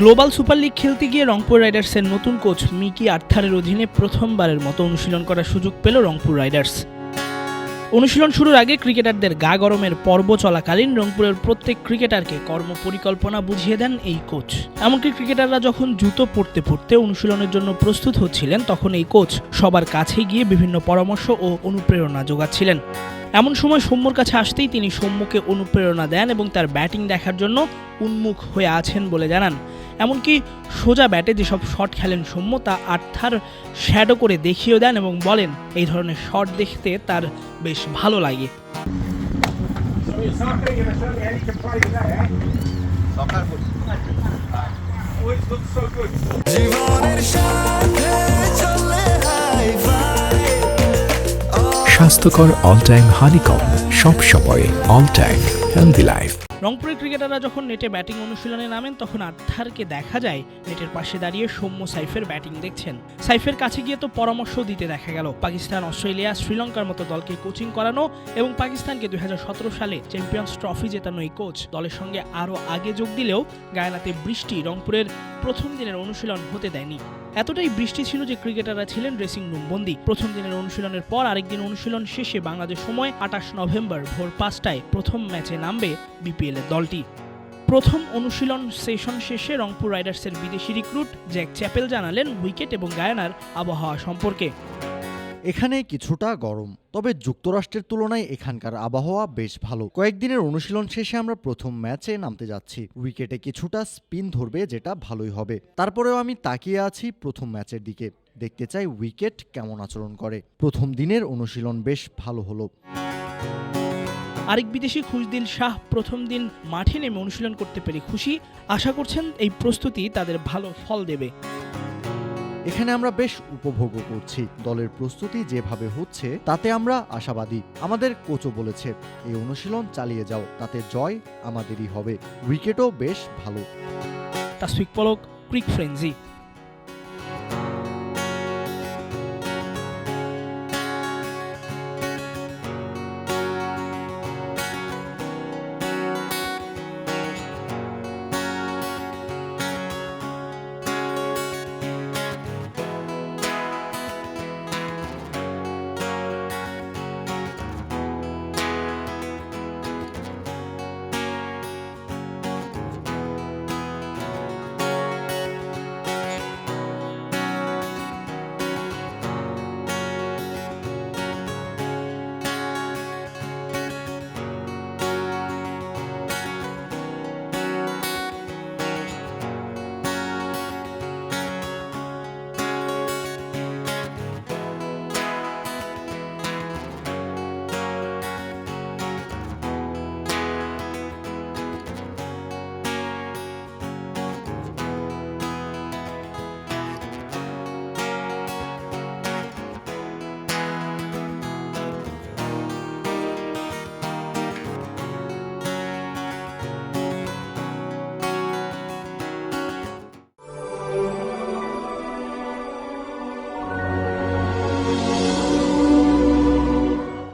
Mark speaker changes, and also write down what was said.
Speaker 1: Global super league খেলতে গিয়ে রংপুর রাইডার্সের নতুন কোচ মিকি আর্থারের অধীনে প্রথমবারের মতো অনুশীলন করার সুযোগ পেল রংপুর রাইডার্স। অনুশীলন শুরুর আগে ক্রিকেটারদের গা গরমের পর্ব চলাকালীন রংপুরের প্রত্যেক ক্রিকেটারকে কর্ম পরিকল্পনা বুঝিয়ে দেন এই কোচ। এমনকি ক্রিকেটাররা যখন জুতো পড়তে পড়তে অনুশীলনের জন্য প্রস্তুত হচ্ছিলেন, তখন এই কোচ সবার কাছে গিয়ে বিভিন্ন পরামর্শ ও অনুপ্রেরণা যোগাচ্ছিলেন। এমন সময় সৌম্যর কাছে আসতেই তিনি সৌম্যকে অনুপ্রেরণা দেন এবং তার ব্যাটিং দেখার জন্য উন্মুখ হয়ে আছেন বলে জানান। এমনকি সোজা ব্যাটে যেসব শট খেলেন সৌম্য তা আর্থার শ্যাডো করে দেখিয়েও দেন এবং বলেন এই ধরনের শট দেখতে তার বেশ ভালো লাগে।
Speaker 2: So
Speaker 3: স্বাস্থ্যকর অল টাইম হানিকম সব সময় অল টাইম হেলদি লাইফ
Speaker 1: রংপুরের ক্রিকেটাররা যখন নেটে ব্যাটিং অনুশীলনে নামেন, তখন আর্থারকে দেখা যায়। নেটের পাশে দাঁড়িয়ে সৌম্য সাইফের ব্যাটিং দেখছেন। সাইফের কাছে গিয়ে তো পরামর্শ দিতে দেখা গেল। পাকিস্তান, অস্ট্রেলিয়া, শ্রীলঙ্কার মতো দলকে কোচিং করানো এবং পাকিস্তানকে দুই হাজার সতেরো সালে চ্যাম্পিয়ন্স ট্রফি জেতানো এই কোচ দলের সঙ্গে আরও আগে যোগ দিলেও গায়নাতে বৃষ্টি রংপুরের প্রথম দিনের অনুশীলন হতে দেয়নি। এতটাই বৃষ্টি ছিল যে ক্রিকেটাররা ছিলেন ড্রেসিং রুম বন্দি। প্রথম দিনের অনুশীলনের পর আরেকদিন অনুশীলন শেষে বাংলাদেশ সময় আটাশ নভেম্বর ভোর পাঁচটায় প্রথম ম্যাচে নামবে বিপিএল এর দলটি। প্রথম অনুশীলন সেশন শেষে রংপুর রাইডার্সের বিদেশি রিক্রুট জ্যাক চ্যাপেল জানালেন উইকেট এবং গায়ানার আবহাওয়া সম্পর্কে।
Speaker 4: এখানে কিছুটা গরম। তবে যুক্তরাষ্ট্রের তুলনায় এখানকার আবহাওয়া বেশ ভালো। কয়েকদিনের অনুশীলন শেষে আমরা প্রথম ম্যাচে নামতে যাচ্ছি। উইকেটে কিছুটা স্পিন ধরবে যেটা ভালোই হবে। তারপরেও আমি তাকিয়ে আছি প্রথম ম্যাচের দিকে। দেখতে চাই উইকেট কেমন আচরণ করে। প্রথম দিনের অনুশীলন বেশ ভালো হলো।
Speaker 1: আরেক বিদেশি খুশদিল শাহ প্রথম দিন মাঠে নেমে অনুশীলন করতে পেরে খুশি। আশা করছেন এই প্রস্তুতি তাদের ভালো ফল দেবে।
Speaker 4: এখানে আমরা বেশ উপভোগ করছি। দলের প্রস্তুতি যেভাবে হচ্ছে, তাতে আমরা আশাবাদী। আমাদের কোচও বলেছে, এই অনুশীলন চালিয়ে যাও, তাতে জয় আমাদেরই হবে। উইকেটও বেশ ভালো।
Speaker 1: তাসফিক পলক, ক্রিক ফ্রেন্সি